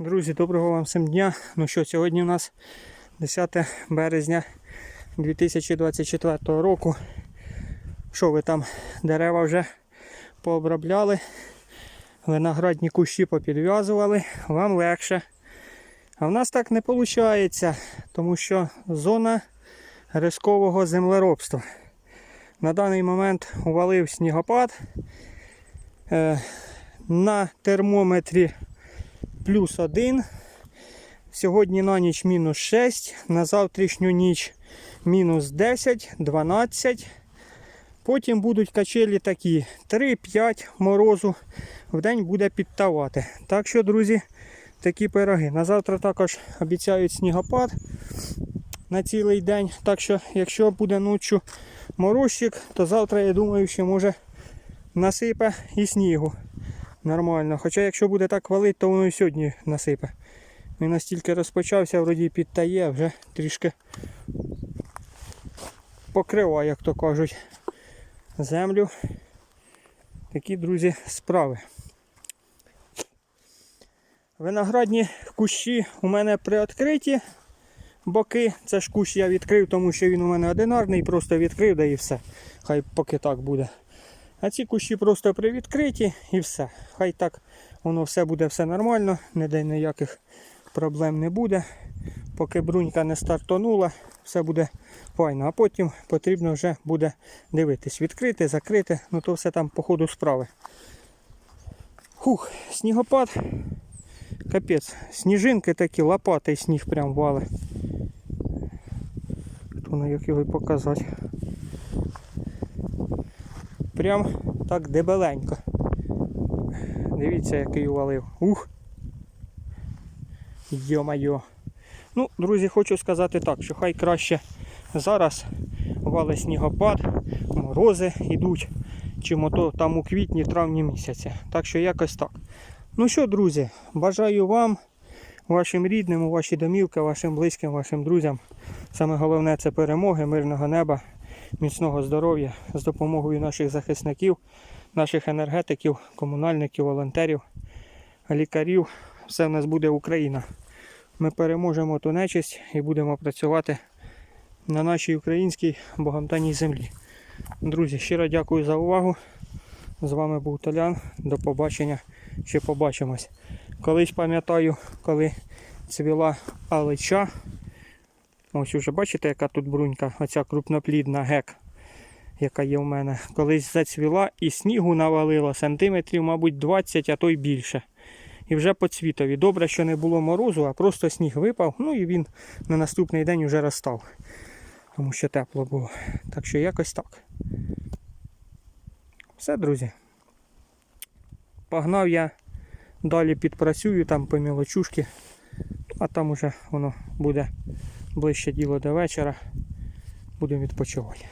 Друзі, доброго вам всім дня. Ну що, сьогодні у нас 10 березня 2024 року. Що ви там дерева вже пообробляли, виноградні кущі попідв'язували, вам легше. А в нас так не виходить, тому що зона рискового землеробства. На даний момент увалив снігопад. Е, на термометрі плюс 1. Сьогодні на ніч мінус 6, на завтрашню ніч мінус 10, 12. Потім будуть качелі такі 3-5 морозу. В день буде підтавати. Так що, друзі, такі пироги. На завтра також обіцяють снігопад на цілий день. Так що, якщо буде ночі морозчик, то завтра, я думаю, що може насипе і снігу нормально. Хоча якщо буде так валити, то воно і сьогодні насипе. Він настільки розпочався, вроді підтає, вже трішки покриває, як то кажуть, землю. Такі, друзі, справи. Виноградні кущі у мене приоткриті боки. Це ж кущ я відкрив, тому що він у мене одинарний, просто відкрив, да і все. Хай поки так буде. А ці кущі просто привідкриті і все. Хай так воно все буде все нормально, ніде ніяких проблем не буде. Поки брунька не стартонула, все буде файно. А потім потрібно вже буде дивитись, відкрити, закрити, ну то все там по ходу справи. Хух, снігопад. Капець, сніжинки такі, лопатий сніг прям вали. Хто на як його показати. Прям так дебеленько. Дивіться, який увалив. Ух! Йо-майо. Ну, друзі, хочу сказати так, що хай краще зараз валить снігопад, морози йдуть, чим ото там у квітні, травні місяці. Так що якось так. Ну що, друзі, бажаю вам, вашим рідним, у ваші домівки, вашим близьким, вашим друзям. Саме головне це перемоги, мирного неба, міцного здоров'я з допомогою наших захисників, наших енергетиків, комунальників, волонтерів, лікарів. Все в нас буде Україна. Ми переможемо ту нечисть і будемо працювати на нашій українській богомтаній землі. Друзі, щиро дякую за увагу. З вами був Толян. До побачення. Ще побачимось. Колись пам'ятаю, коли цвіла алича. Ось уже бачите, яка тут брунька, оця крупноплідна гек, яка є в мене. Колись зацвіла і снігу навалило сантиметрів, мабуть, 20, а то й більше. І вже по цвітові. Добре, що не було морозу, а просто сніг випав, ну і він на наступний день вже розстав. Тому що тепло було. Так що якось так. Все, друзі. Погнав я, далі підпрацюю там по мілочушки, а там уже воно буде ближче діло до вечора. Будемо відпочивати.